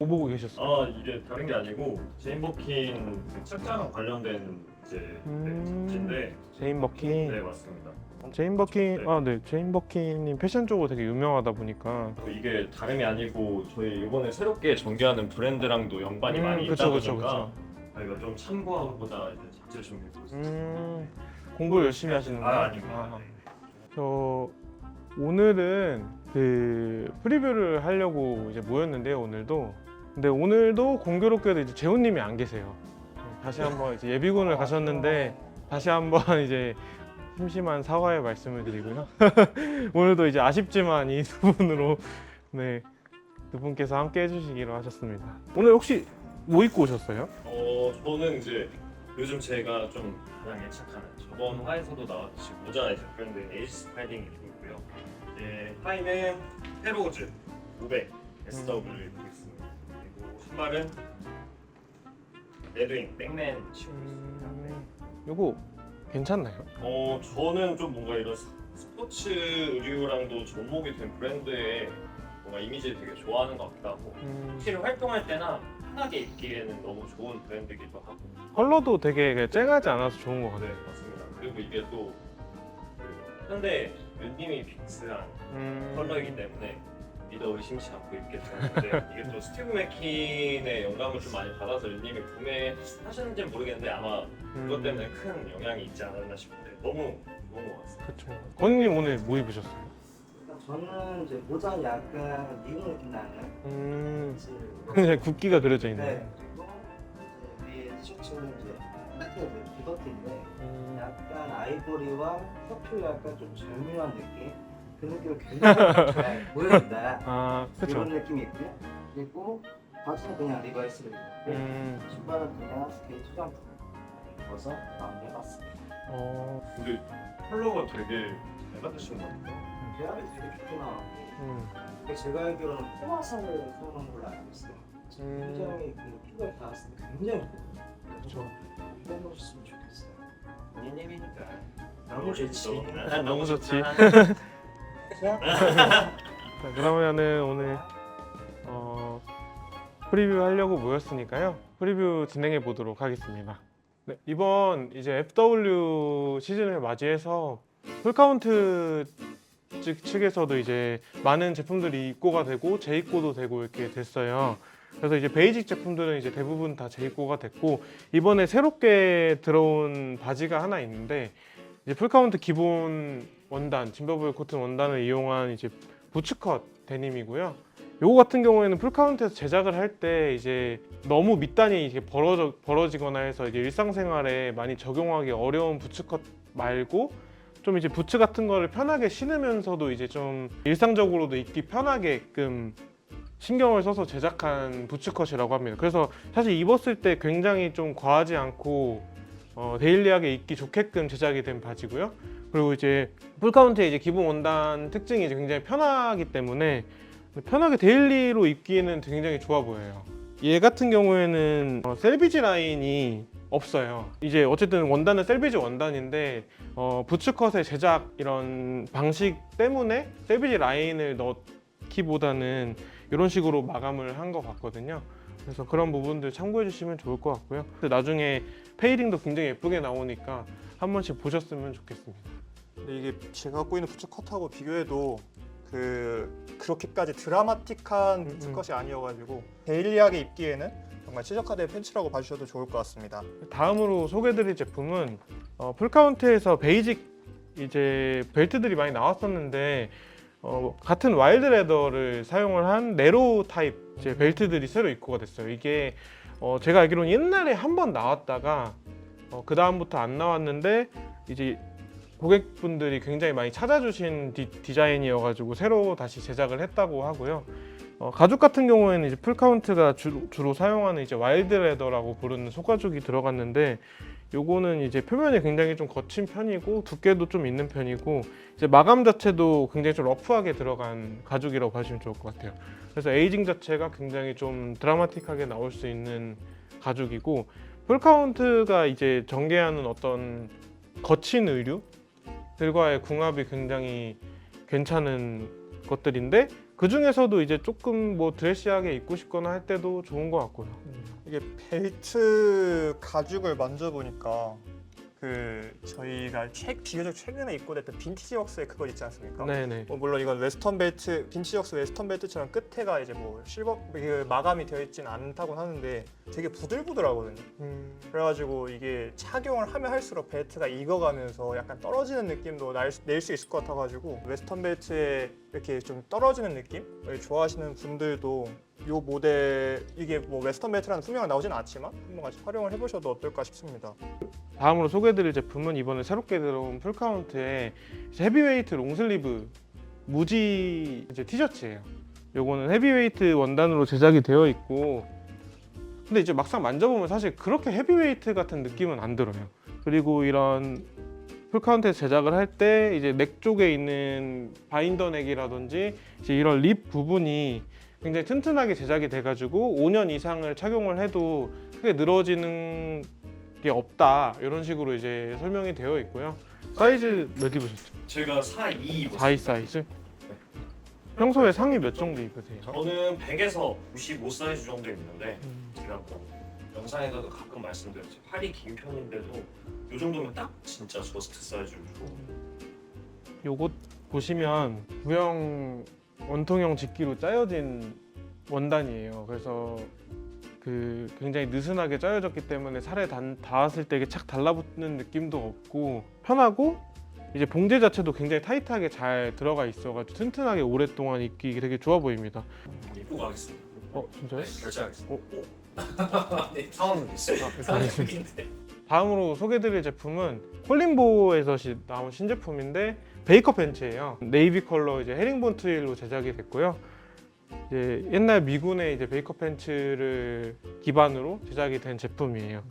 뭐 보고 계셨어요? 아 이게 다른 게 아니고 제인 버킨 그 책자랑 관련된 이제 음. 네, 잡지인데 제인 버킨. 네 맞습니다. 제인 버킨. 네. 아, 네. 제인 버킨님 패션 쪽으로 되게 유명하다 보니까. 또 이게 다름이 아니고 저희 이번에 새롭게 전개하는 브랜드랑도 연관이 음, 많이 그쵸, 있다 그쵸, 보니까 저희가 좀 참고하고자 이제 잡지를 준비하고 있습니다. 음. 공부 열심히 하시는구나. 아 아닙니다. 아. 네. 저 오늘은 그 프리뷰를 하려고 이제 모였는데요. 오늘도. 근데 오늘도 공교롭게도 이제 재훈님이 안 계세요. 다시 한번 이제 예비군을 가셨는데 다시 한번 이제 심심한 사과의 말씀을 드리고요. 오늘도 이제 아쉽지만 이 두 분으로 네. 두 분께서 함께 해주시기로 하셨습니다. 오늘 혹시 뭐 입고 오셨어요? 어 저는 이제 요즘 제가 좀 가장 애착하는 저번 화에서도 나왔듯이 모자 브랜드 에이스 파이딩 입고 있고요. 이제 파이는 헤로즈 500 SW를 입고 있습니다. 신발은 레드윙 백맨 신고 있습니다. 네. 요거 괜찮나요? 어 저는 좀 뭔가 이런 스- 스포츠 의류랑도 접목이 된 브랜드의 뭔가 이미지를 되게 좋아하는 것 같기도 하고 음, 확실히 활동할 때나 편하게 입기에는 너무 좋은 브랜드이기도 하고 컬러도 되게 쨍하지 않아서 좋은 것네 같아요. 맞습니다. 그리고 이게 또 그, 현대 랜님이 빅스한 음, 컬러이기 때문에 믿어 의심치 않고 입게 되는데 이게 또 스티브 맥킨의 영감을 좀 많이 받아서 랜님이 구매하셨는지는 모르겠는데 아마 그것 때문에 큰 영향이 있지 않았나 싶은데 너무 것 같습니다. 그렇죠. 권님 오늘 뭐 입으셨어요? 저는 이제 모자 약간 미국 느낌 나는 음, 이제 그냥 국기가 그려져 있네요. 네 그리고 이제 위에 티셔츠는 이제 하트 디버트인데 음, 약간 아이보리와 퍼플 약간 좀 절묘한 느낌 그 느낌을 굉장히 잘 보여준다. 아, 그렇죠. 이런 느낌이 있고요. 그리고 바지는 그냥 리바이스를 입고 음, 신발은 그냥 스케이트 소장품 입어서 마무리해봤습니다. 어, 근데 컬러가 되게 잘 받으시는 것 같아요. 대화를 되게 좋게 나왔고 음, 근데 제가 알기로는 포마상을 사용한 걸로 알고 있어요. 음, 굉장히 그 피부에 닿았을 때 굉장히 그렇죠. 입어보셨으면 좋겠어요. 본인님이니까 너무 좋지. 아, 너무 좋지. 자, 자, 그러면은 오늘 어, 프리뷰 하려고 모였으니까요. 프리뷰 진행해 보도록 하겠습니다. 네, 이번 이제 FW 시즌을 맞이해서 풀카운트 측- 측에서도 이제 많은 제품들이 입고가 되고 재입고도 되고 이렇게 됐어요. 그래서 이제 베이직 제품들은 이제 대부분 다 재입고가 됐고 이번에 새롭게 들어온 바지가 하나 있는데 이제 풀카운트 기본 원단, 짐버블 코튼 원단을 이용한 이제 부츠컷 데님이고요. 요거 같은 경우에는 풀카운트에서 제작을 할 때 이제 너무 밑단이 이렇게 벌어져, 벌어지거나 해서 이제 일상생활에 많이 적용하기 어려운 부츠컷 말고 좀 이제 부츠 같은 거를 편하게 신으면서도 이제 좀 일상적으로도 입기 편하게끔 신경을 써서 제작한 부츠컷이라고 합니다. 그래서 사실 입었을 때 굉장히 좀 과하지 않고 어, 데일리하게 입기 좋게끔 제작이 된 바지고요. 그리고 이제 풀카운트의 이제 기본 원단 특징이 이제 굉장히 편하기 때문에 편하게 데일리로 입기에는 굉장히 좋아 보여요. 얘 같은 경우에는 어, 셀비지 라인이 없어요. 이제 어쨌든 원단은 셀비지 원단인데 어, 부츠컷의 제작 이런 방식 때문에 셀비지 라인을 넣기보다는 이런 식으로 마감을 한 것 같거든요. 그래서 그런 부분들 참고해 주시면 좋을 것 같고요. 나중에 페이딩도 굉장히 예쁘게 나오니까 한 번씩 보셨으면 좋겠습니다. 근데 이게 제가 갖고 있는 부츠 컷하고 비교해도 그 그렇게까지 드라마틱한 음, 부츠 컷이 아니어가지고 데일리하게 입기에는 정말 최적화된 팬츠라고 봐주셔도 좋을 것 같습니다. 다음으로 소개드릴 제품은 어, 풀카운트에서 베이직 이제 벨트들이 많이 나왔었는데 어, 같은 와일드 레더를 사용을 한 네로 타입 이제 벨트들이 새로 입고가 됐어요. 이게 어, 제가 알기로는 옛날에 한 번 나왔다가 어, 그 다음부터 안 나왔는데 이제 고객분들이 굉장히 많이 찾아주신 디, 자인이어가지고 새로 다시 제작을 했다고 하고요. 어, 가죽 같은 경우에는 이제 풀카운트가 주로, 주로 사용하는 이제 와일드 레더라고 부르는 속가죽이 들어갔는데 요거는 이제 표면이 굉장히 좀 거친 편이고 두께도 좀 있는 편이고 이제 마감 자체도 굉장히 좀 러프하게 들어간 가죽이라고 봐주시면 좋을 것 같아요. 그래서 에이징 자체가 굉장히 좀 드라마틱하게 나올 수 있는 가죽이고 풀카운트가 이제 전개하는 어떤 거친 의류 들과의 궁합이 굉장히 괜찮은 것들인데 그 중에서도 이제 조금 뭐 드레시하게 입고 싶거나 할 때도 좋은 것 같고요. 이게 벨트 가죽을 만져보니까 그 저희가 최, 비교적 최근에 입고 됐던 빈티지 웍스의 그거 있지 않습니까? 네네. 뭐 물론 이건 웨스턴 벨트, 빈티지 웍스 웨스턴 벨트처럼 끝에가 이제 뭐 실버 그 마감이 되어 있지는 않다고 하는데 되게 부들부들하거든요. 그래가지고 이게 착용을 하면 할수록 벨트가 익어가면서 약간 떨어지는 느낌도 낼 수 있을 것 같아가지고 웨스턴 벨트에 이렇게 좀 떨어지는 느낌을 좋아하시는 분들도 이 모델 이게 뭐 웨스턴 벨트라는 분명히 나오진 않지만 한번 같이 활용을 해보셔도 어떨까 싶습니다. 다음으로 소개해드릴 제품은 이번에 새롭게 들어온 풀카운트의 헤비웨이트 롱슬리브 무지 이제 티셔츠예요. 요거는 헤비웨이트 원단으로 제작이 되어 있고 근데 이제 막상 만져보면 사실 그렇게 헤비웨이트 같은 느낌은 안 들어요. 그리고 이런 풀카운트에서 제작을 할 때 이제 넥 쪽에 있는 바인더 넥이라든지 이제 이런 립 부분이 굉장히 튼튼하게 제작이 돼가지고 5년 이상을 착용을 해도 크게 늘어지는 게 없다 이런 식으로 이제 설명이 되어 있고요. 사이즈 몇 입으셨죠? 제가 4, 2 입었어요. 4이 사이즈? 평소에 상의 몇 정도 입으세요? 저는 100에서 95 사이즈 정도 입는데 뭐 영상에서도 가끔 말씀드렸죠. 팔이 긴 편인데도 이 정도면 딱 진짜 저스트 사이즈로 요것 보시면 구형 원통형 집기로 짜여진 원단이에요. 그래서 그 굉장히 느슨하게 짜여졌기 때문에 살에 단, 닿았을 때 이게 착 달라붙는 느낌도 없고 편하고 이제 봉제 자체도 굉장히 타이트하게 잘 들어가 있어가지고 튼튼하게 오랫동안 입기 되게 좋아 보입니다. 입고 가겠습니다. 어 진짜요? 네, 결제하겠습니다. 어? 오. 네, 상황은 있어요. 상황인데. 다음으로 소개드릴 제품은 콜린보에서 시- 나온 신제품인데 베이커 벤츠예요. 네이비 컬러 이제 헤링본 트윌로 제작이 됐고요. 이제 옛날 미군의 이제 베이커 벤츠를 기반으로 제작이 된 제품이에요.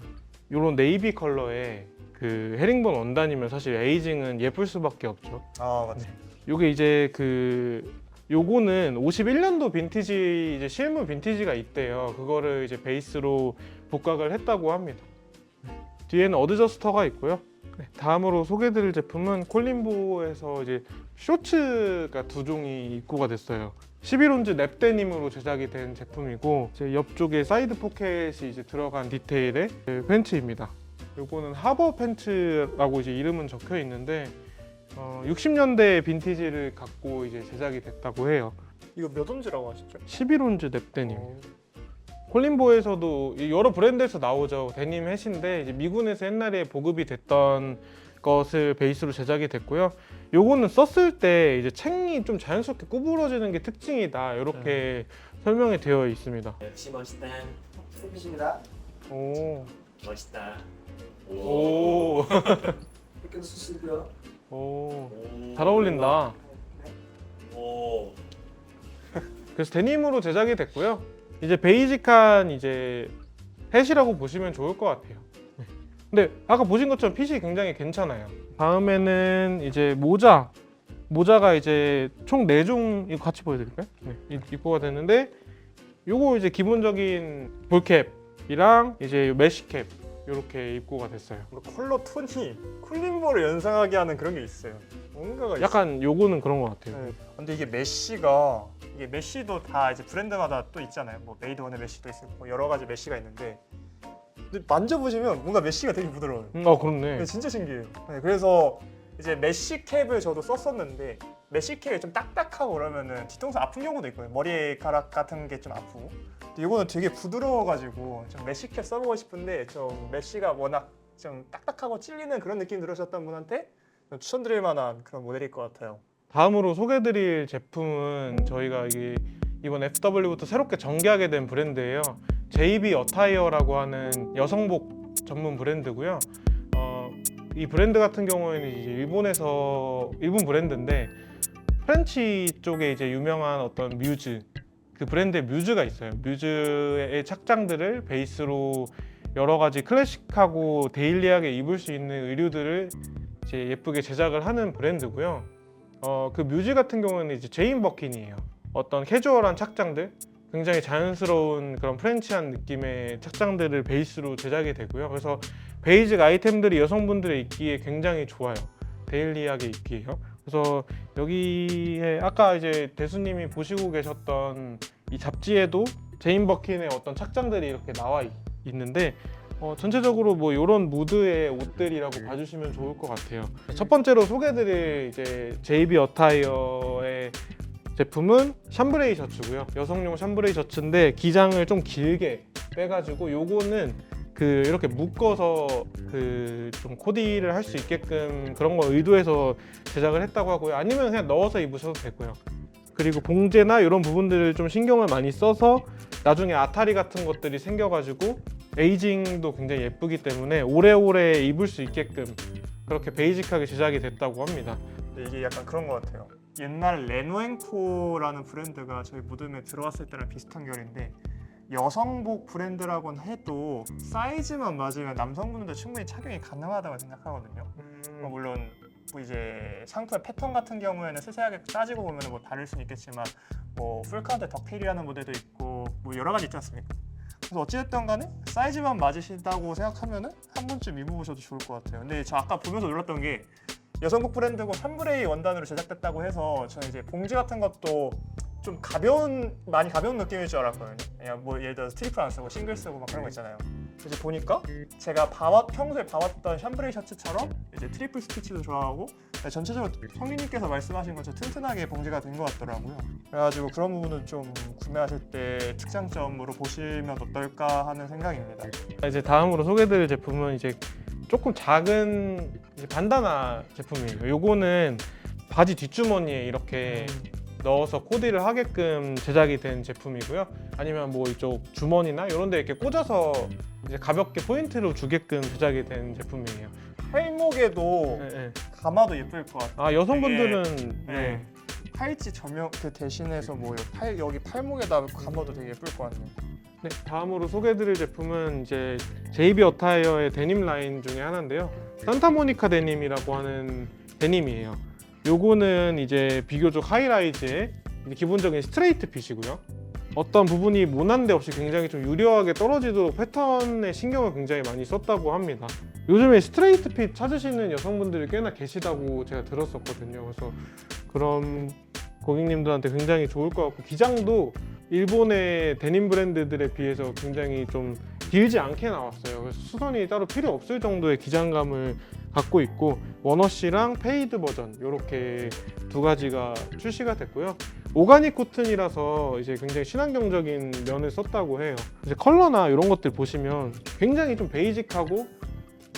이런 네이비 컬러의 그 헤링본 원단이면 사실 에이징은 예쁠 수밖에 없죠. 아 맞죠. 요게 이제 그 요거는 51년도 빈티지 이제 실물 빈티지가 있대요. 그거를 이제 베이스로 복각을 했다고 합니다. 네. 뒤에는 어드저스터가 있고요. 네, 다음으로 소개드릴 제품은 콜린보에서 이제 쇼츠가 두 종이 입고가 됐어요. 11온즈 랩데님으로 제작이 된 제품이고 이제 옆쪽에 사이드 포켓이 이제 들어간 디테일의 그 팬츠입니다. 요거는 하버 팬츠라고 이제 이름은 적혀 있는데 어, 60년대 빈티지를 갖고 이제 제작이 됐다고 해요. 이거 몇 온즈라고 하셨죠? 11온즈 랩데님. 어, 콜린보에서도 이 여러 브랜드에서 나오죠. 데님 해시인데 이제 미군에서 옛날에 보급이 됐던 것을 베이스로 제작이 됐고요. 요거는 썼을 때 이제 챙이 좀 자연스럽게 구부러지는 게 특징이다. 이렇게 설명이 되어 있습니다. 역시 멋있다. 스피십니다. 오. 멋있다. 오. 이렇게 쓰시고요. 오. 오. 잘 어울린다. 오. 그래서 데님으로 제작이 됐고요. 이제 베이직한 이제 햇이라고 보시면 좋을 것 같아요. 네. 근데 아까 보신 것처럼 핏이 굉장히 괜찮아요. 다음에는 이제 모자. 모자가 이제 총 4종 이거 같이 보여드릴까요? 네, 이- 입고가 됐는데 요거 이제 기본적인 볼캡이랑 이제 메쉬캡 이렇게 입고가 됐어요. 뭔가 컬러 톤이 쿨린보를 연상하게 하는 그런 게 있어요. 뭔가가. 약간 요거는 그런 것 같아요. 네. 근데 이게 메쉬가 이게 메쉬도 다 이제 브랜드마다 또 있잖아요. 뭐 메이드 원의 메쉬도 있고 뭐 여러 가지 메쉬가 있는데 근데 만져보시면 뭔가 메쉬가 되게 부드러워요. 음, 어 그렇네. 네, 진짜 신기해요. 네, 그래서 이제 메쉬 캡을 저도 썼었는데 캡이 좀 딱딱하고 그러면은 뒤통수 아픈 경우도 있거든요. 머리카락 같은 게 좀 아프고. 근데 이거는 되게 부드러워가지고 좀캡 써보고 싶은데 좀 메쉬가 워낙 좀 딱딱하고 찔리는 그런 느낌 들으셨던 분한테 좀 추천드릴 만한 그런 모델일 것 같아요. 다음으로 소개드릴 제품은 저희가 이게 이번 FW부터 새롭게 전개하게 된 브랜드예요. JB 어타이어라고 하는 여성복 전문 브랜드고요. 어, 이 브랜드 같은 경우에는 이제 일본에서 일본 브랜드인데 프렌치 쪽에 이제 유명한 어떤 뮤즈 그 브랜드의 뮤즈가 있어요. 뮤즈의 착장들을 베이스로 여러 가지 클래식하고 데일리하게 입을 수 있는 의류들을 이제 예쁘게 제작을 하는 브랜드고요. 어, 그 뮤즈 같은 경우는 이제 제인 버킨이에요. 어떤 캐주얼한 착장들, 굉장히 자연스러운 그런 프렌치한 느낌의 착장들을 베이스로 제작이 되고요. 그래서 베이직 아이템들이 여성분들의 입기에 굉장히 좋아요. 데일리하게 입기에요. 그래서 여기에 아까 이제 대수님이 보시고 계셨던 이 잡지에도 제인 버킨의 어떤 착장들이 이렇게 나와 있, 있는데 어, 전체적으로 뭐 이런 무드의 옷들이라고 봐주시면 좋을 것 같아요. 첫 번째로 소개드릴 이제 JB 어타이어의 제품은 샴브레이 셔츠고요. 여성용 샴브레이 셔츠인데 기장을 좀 길게 빼가지고 요거는 그 이렇게 묶어서 그 좀 코디를 할 수 있게끔 그런 거 의도해서 제작을 했다고 하고요. 아니면 그냥 넣어서 입으셔도 되고요. 그리고 봉제나 이런 부분들을 좀 신경을 많이 써서 나중에 아타리 같은 것들이 생겨가지고 에이징도 굉장히 예쁘기 때문에 오래오래 입을 수 있게끔 그렇게 베이직하게 제작이 됐다고 합니다. 근데 이게 약간 그런 것 같아요. 옛날 레노앤코라는 브랜드가 저희 무덤에 들어왔을 때랑 비슷한 결인데 여성복 브랜드라고는 해도 사이즈만 맞으면 남성분들도 충분히 착용이 가능하다고 생각하거든요. 뭐 물론 뭐 이제 상품의 패턴 같은 경우에는 세세하게 따지고 보면 뭐 다를 수는 있겠지만 뭐 풀카운트 덕필이라는 모델도 있고 뭐 여러 가지 있지 않습니까? 그래서 어찌됐든 간에 사이즈만 맞으신다고 생각하면은 한 번쯤 입어보셔도 좋을 것 같아요. 근데 저 아까 보면서 놀랐던 게 여성복 브랜드고 샴브레이 원단으로 제작됐다고 해서 저는 이제 봉지 같은 것도 좀 가벼운 많이 가벼운 느낌일 줄 알았거든요. 그냥 뭐 예를 들어 스트리프 안 쓰고 싱글 쓰고 막 그런 거 있잖아요. 이제 보니까 제가 봐왔 평소에 봐왔던 샴브레이 셔츠처럼 이제 트리플 스티치도 좋아하고 전체적으로 성민님께서 말씀하신 것처럼 튼튼하게 봉지가 된 것 같더라고요. 그래가지고 그런 부분은 좀 구매하실 때 특장점으로 보시면 어떨까 하는 생각입니다. 이제 다음으로 소개드릴 제품은 이제 조금 작은 이제 반다나 제품이에요. 요거는 바지 뒷주머니에 이렇게 넣어서 코디를 하게끔 제작이 된 제품이고요. 아니면 뭐 이쪽 주머니나 이런 데 이렇게 꽂아서 이제 가볍게 포인트로 주게끔 제작이 된 제품이에요. 팔목에도 네, 네. 감아도 예쁠 것 같아요. 아 여성분들은 네. 네. 팔찌 점용 그 대신해서 뭐 팔 여기 팔목에다 감아도 되게 예쁠 것 같네요. 네, 다음으로 소개해드릴 제품은 이제 JB 어타이어의 데님 라인 중에 하나인데요. 산타모니카 데님이라고 하는 데님이에요. 요거는 이제 비교적 하이라이즈의 기본적인 스트레이트 핏이고요. 어떤 부분이 모난데 없이 굉장히 좀 유려하게 떨어지도록 패턴에 신경을 굉장히 많이 썼다고 합니다. 요즘에 스트레이트 핏 찾으시는 여성분들이 꽤나 계시다고 제가 들었었거든요. 그래서 그런 고객님들한테 굉장히 좋을 것 같고 기장도 일본의 데님 브랜드들에 비해서 굉장히 좀 길지 않게 나왔어요. 그래서 수선이 따로 필요 없을 정도의 기장감을 갖고 있고 원워시랑 페이드 버전 이렇게 두 가지가 출시가 됐고요. 오가닉 코튼이라서 이제 굉장히 친환경적인 면을 썼다고 해요. 이제 컬러나 이런 것들 보시면 굉장히 좀 베이직하고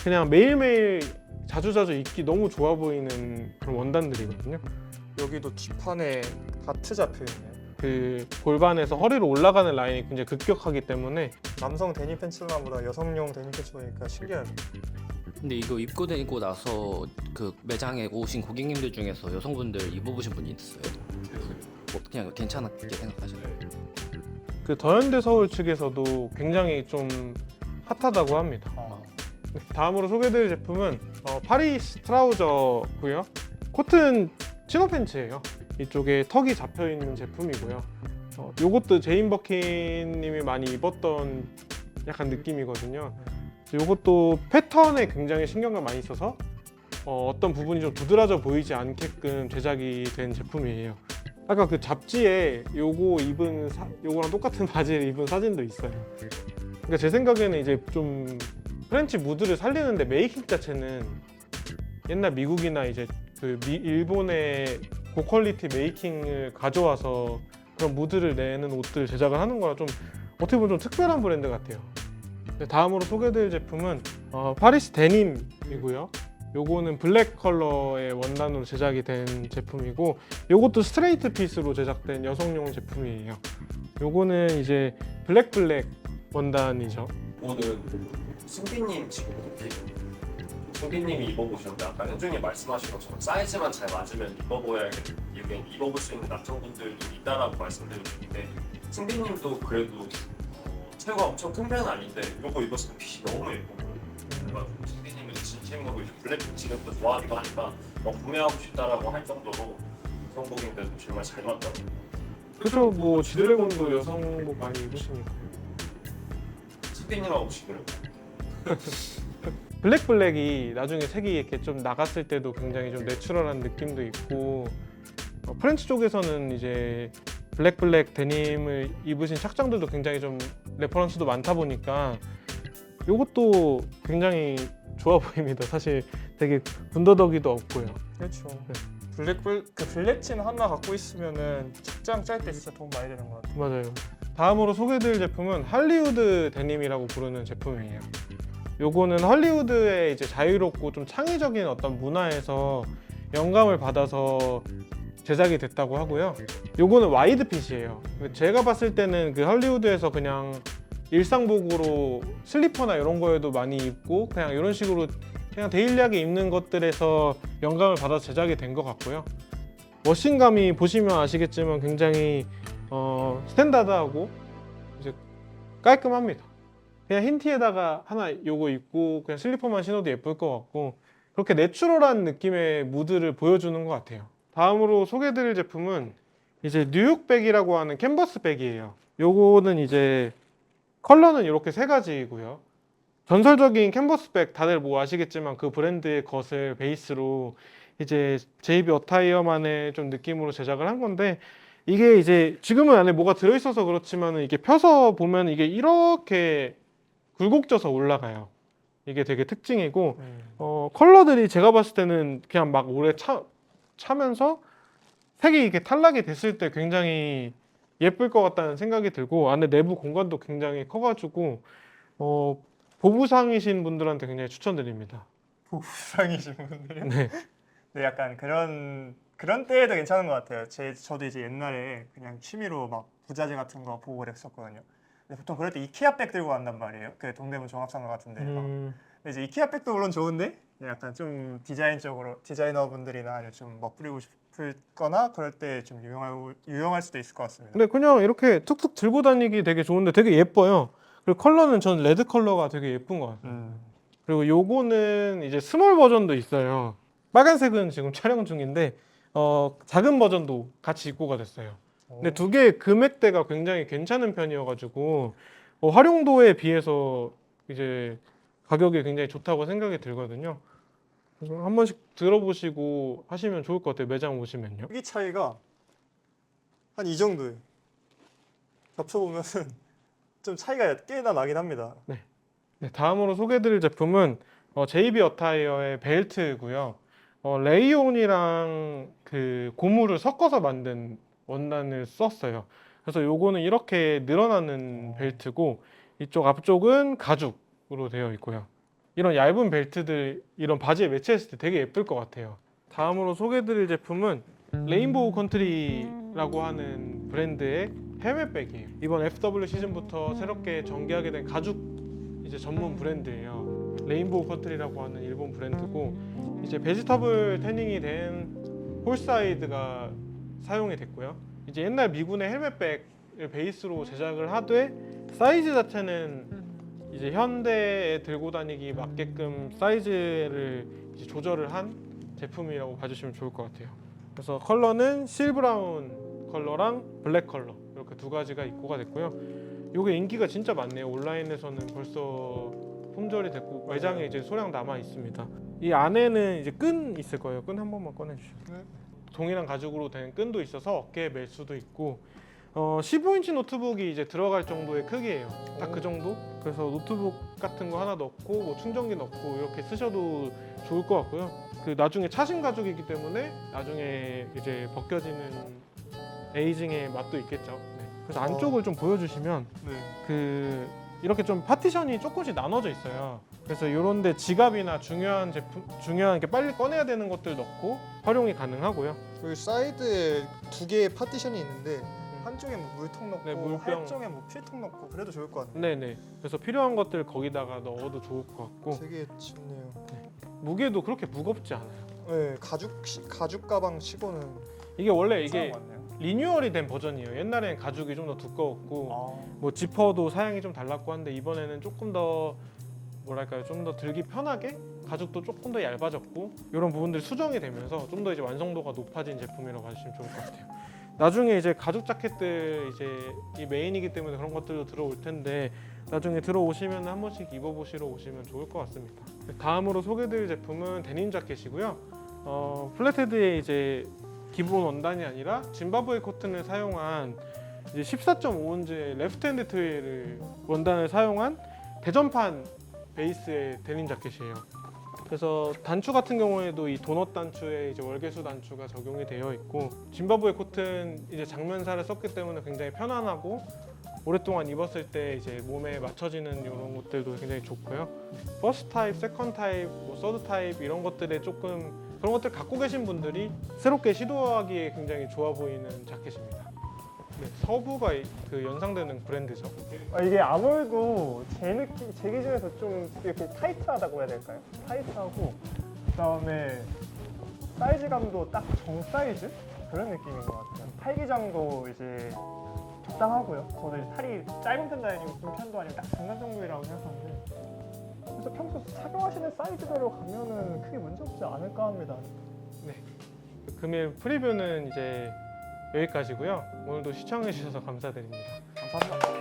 그냥 매일매일 자주자주 입기 너무 좋아 보이는 그런 원단들이거든요. 여기도 뒷판에 다트 잡혀 있네요. 그 골반에서 허리로 올라가는 라인이 굉장히 급격하기 때문에 남성 데님 팬츠보다 여성용 데님 팬츠 보니까 신기하네. 근데 이거 입고 다니고 나서 그 매장에 오신 고객님들 중에서 여성분들 입어보신 분이 있어요? 뭐 그냥 괜찮았게 생각하시나요? 그 더현대 서울 측에서도 굉장히 좀 핫하다고 합니다. 어. 네, 다음으로 소개드릴 제품은 어, 파리 스 트라우저고요. 코튼 치노 팬츠예요. 이쪽에 턱이 잡혀 있는 제품이고요. 어, 요것도 제인 버킨님이 많이 입었던 약간 느낌이거든요. 요것도 패턴에 굉장히 신경을 많이 써서 어, 어떤 부분이 좀 두드러져 보이지 않게끔 제작이 된 제품이에요. 아까 그 잡지에 요거 입은 사, 요거랑 똑같은 바지를 입은 사진도 있어요. 그러니까 제 생각에는 이제 좀 프렌치 무드를 살리는데 메이킹 자체는 옛날 미국이나 이제 그 미- 일본의 고퀄리티 메이킹을 가져와서 그런 무드를 내는 옷들 제작을 하는 거라 좀 어떻게 보면 좀 특별한 브랜드 같아요. 네, 다음으로 소개드릴 제품은 어, 파리스 데님이고요. 요거는 블랙 컬러의 원단으로 제작이 된 제품이고 요것도 스트레이트 핏으로 제작된 여성용 제품이에요. 요거는 이제 블랙 블랙 원단이죠. 오늘 승빈님 지금 승빈님이 입어보셨는데 아까 현중이 말씀하신 것처럼 사이즈만 잘 맞으면 입어보야겠 이게 입어볼 수 있는 남성분들도 있다라고 말씀드렸는데 승빈님도 그래도 어, 체구가 엄청 큰 편은 아닌데 이거 입었을 때 핏이 너무 예쁘고 그래가지고 승빈님은 진심으로 이제 블랙 지금도 좋아하기도 하니까 뭐 구매하고 싶다라고 할 정도로 여성복인데도 정말 잘 맞더라고요 그죠? 뭐 지드래곤도 여성복 많이 입으시니까. 승빈님하고 지금 블랙 블랙이 나중에 색이 이렇게 좀 나갔을 때도 굉장히 좀 내추럴한 느낌도 있고 어, 프렌치 쪽에서는 이제 블랙 블랙 데님을 입으신 착장들도 굉장히 좀 레퍼런스도 많다 보니까 이것도 굉장히 좋아 보입니다. 사실 되게 군더더기도 없고요. 그렇죠. 네. 블랙 블, 그 블랙진 하나 갖고 있으면은 직장 짤 때 진짜 도움 많이 되는 것 같아요. 맞아요. 다음으로 소개해드릴 제품은 할리우드 데님이라고 부르는 제품이에요. 요거는 할리우드의 이제 자유롭고 좀 창의적인 어떤 문화에서 영감을 받아서 제작이 됐다고 하고요. 요거는 와이드 핏이에요. 제가 봤을 때는 그 할리우드에서 그냥 일상복으로 슬리퍼나 이런 거에도 많이 입고 그냥 이런 식으로 그냥 데일리하게 입는 것들에서 영감을 받아서 제작이 된 것 같고요. 워싱감이 보시면 아시겠지만 굉장히 어, 스탠다드하고 이제 깔끔합니다. 그냥 흰 티에다가 하나 요거 입고 그냥 슬리퍼만 신어도 예쁠 것 같고 그렇게 내추럴한 느낌의 무드를 보여주는 것 같아요. 다음으로 소개해드릴 제품은 이제 뉴욕백이라고 하는 캔버스 백이에요. 요거는 이제 컬러는 이렇게 세 가지이고요. 전설적인 캔버스백 다들 뭐 아시겠지만 그 브랜드의 것을 베이스로 이제 JB 어타이어만의 좀 느낌으로 제작을 한 건데 이게 이제 지금은 안에 뭐가 들어있어서 그렇지만 이게 펴서 보면 이게 이렇게 굴곡져서 올라가요. 이게 되게 특징이고 어, 컬러들이 제가 봤을 때는 그냥 막 오래 차, 차면서 색이 이렇게 탈락이 됐을 때 굉장히 예쁠 것 같다는 생각이 들고 안에 내부 공간도 굉장히 커가지고 어, 보부상이신 분들한테 굉장히 추천드립니다. 부상이신 분들이. 네. 네, 약간 그런 그런 때에도 괜찮은 것 같아요. 제 저도 이제 옛날에 그냥 취미로 막 부자재 같은 거 보고 그랬었거든요. 근데 보통 그럴 때 이케아 백 들고 간단 말이에요. 그 동대문 종합상가 같은데. 음, 근데 이제 이케아 백도 물론 좋은데 약간 좀 디자인적으로 디자이너 분들이나 아니면 좀 멋부리고 싶을거나 그럴 때 좀 유용할 유용할 수도 있을 것 같습니다. 근데 그냥 이렇게 툭툭 들고 다니기 되게 좋은데 되게 예뻐요. 그리고 컬러는 전 레드 컬러가 되게 예쁜 것 같아요. 음. 그리고 요거는 이제 스몰 버전도 있어요. 빨간색은 지금 촬영 중인데 어, 작은 버전도 같이 입고가 됐어요. 근데 두 개의 금액대가 굉장히 괜찮은 편이어가지고 어, 활용도에 비해서 이제 가격이 굉장히 좋다고 생각이 들거든요. 그래서 한 번씩 들어보시고 하시면 좋을 것 같아요. 매장 오시면요. 크기 차이가 한 이 정도예요. 겹쳐보면은 좀 차이가 꽤나 나긴 합니다. 네, 다음으로 소개해드릴 제품은 어, JB 어타이어의 벨트고요. 어, 레이온이랑 그 고무를 섞어서 만든 원단을 썼어요. 그래서 요거는 이렇게 늘어나는 벨트고 이쪽 앞쪽은 가죽으로 되어 있고요. 이런 얇은 벨트들 이런 바지에 매치했을 때 되게 예쁠 것 같아요. 다음으로 소개해드릴 제품은 레인보우 컨트리라고 하는 브랜드의 해외백이에요. 이번 FW 시즌부터 새롭게 전개하게 된 가죽 이제 전문 브랜드예요. 레인보우 컨트리라고 하는 일본 브랜드고 이제 베지터블 태닝이 된 홀사이드가 사용이 됐고요. 이제 옛날 미군의 헬멧백을 베이스로 제작을 하되 사이즈 자체는 이제 현대에 들고 다니기 맞게끔 사이즈를 이제 조절을 한 제품이라고 봐주시면 좋을 것 같아요. 그래서 컬러는 실브라운 컬러랑 블랙 컬러 이렇게 두 가지가 입고가 됐고요. 이게 인기가 진짜 많네요. 온라인에서는 벌써 품절이 됐고 매장에 이제 소량 남아 있습니다. 이 안에는 이제 끈 있을 거예요. 끈 한 번만 꺼내 주시죠. 네. 동일한 가죽으로 된 끈도 있어서 어깨에 멜 수도 있고 어, 15인치 노트북이 이제 들어갈 정도의 크기예요. 딱 그 정도. 그래서 노트북 같은 거 하나 넣고 뭐 충전기 넣고 이렇게 쓰셔도 좋을 것 같고요. 그 나중에 차신 가죽이기 때문에 나중에 이제 벗겨지는 에이징의 맛도 있겠죠. 네. 그래서 안쪽을 좀 보여주시면 네. 그 이렇게 좀 파티션이 조금씩 나눠져 있어요. 그래서 이런데 지갑이나 중요한 제품, 중요한 이렇게 빨리 꺼내야 되는 것들 넣고 활용이 가능하고요. 여기 사이드에 두 개의 파티션이 있는데 한쪽에 뭐 물통 넣고 네, 물병. 한쪽에 뭐 필통 넣고 그래도 좋을 것 같네요. 네네. 그래서 필요한 것들 거기다가 넣어도 좋을 것 같고 되게 좋네요. 무게도 그렇게 무겁지 않아요. 네, 가죽 시- 가죽 가방 치고는 이게 원래 이게 같네요. 리뉴얼이 된 버전이에요. 옛날엔 가죽이 좀 더 두꺼웠고 아, 뭐 지퍼도 사양이 좀 달랐고 한데 이번에는 조금 더 뭐랄까요 좀 더 들기 편하게 가죽도 조금 더 얇아졌고 이런 부분들이 수정이 되면서 좀 더 이제 완성도가 높아진 제품이라고 봐주시면 좋을 것 같아요. 나중에 이제 가죽 자켓들 이제 이 메인이기 때문에 그런 것들도 들어올 텐데 나중에 들어오시면 한 번씩 입어보시러 오시면 좋을 것 같습니다. 다음으로 소개드릴 제품은 데님 자켓이고요. 어, 플랫헤드의 이제 기본 원단이 아니라 짐바브웨 코튼을 사용한 이제 14.5온즈의 레프트핸드 트윌을 원단을 사용한 대전판 베이스의 데님 자켓이에요. 그래서 단추 같은 경우에도 이 도넛 단추에 이제 월계수 단추가 적용이 되어 있고 짐바브웨 코튼 이제 장면사를 썼기 때문에 굉장히 편안하고 오랫동안 입었을 때 이제 몸에 맞춰지는 이런 것들도 굉장히 좋고요. 퍼스트 타입, 세컨 타입, 뭐 서드 타입 이런 것들에 조금 그런 것들 갖고 계신 분들이 새롭게 시도하기에 굉장히 좋아 보이는 자켓입니다. 네, 서부가 이- 그 연상되는 브랜드죠. 아, 이게 아무래도 제 느낌, 제 기준에서 좀 이렇게 타이트하다고 해야 될까요? 타이트하고 그다음에 사이즈감도 딱 정 사이즈 그런 느낌인 것 같아요. 팔기장도 이제 적당하고요. 이제 팔이 짧은 편도 아니고 긴 편도 아니고 딱 중간 정도라고 생각하는데 그래서 평소 착용하시는 사이즈대로 가면은 크게 문제 없지 않을까 합니다. 금일 프리뷰는 이제 여기까지고요. 오늘도 시청해 주셔서 감사드립니다. 감사합니다.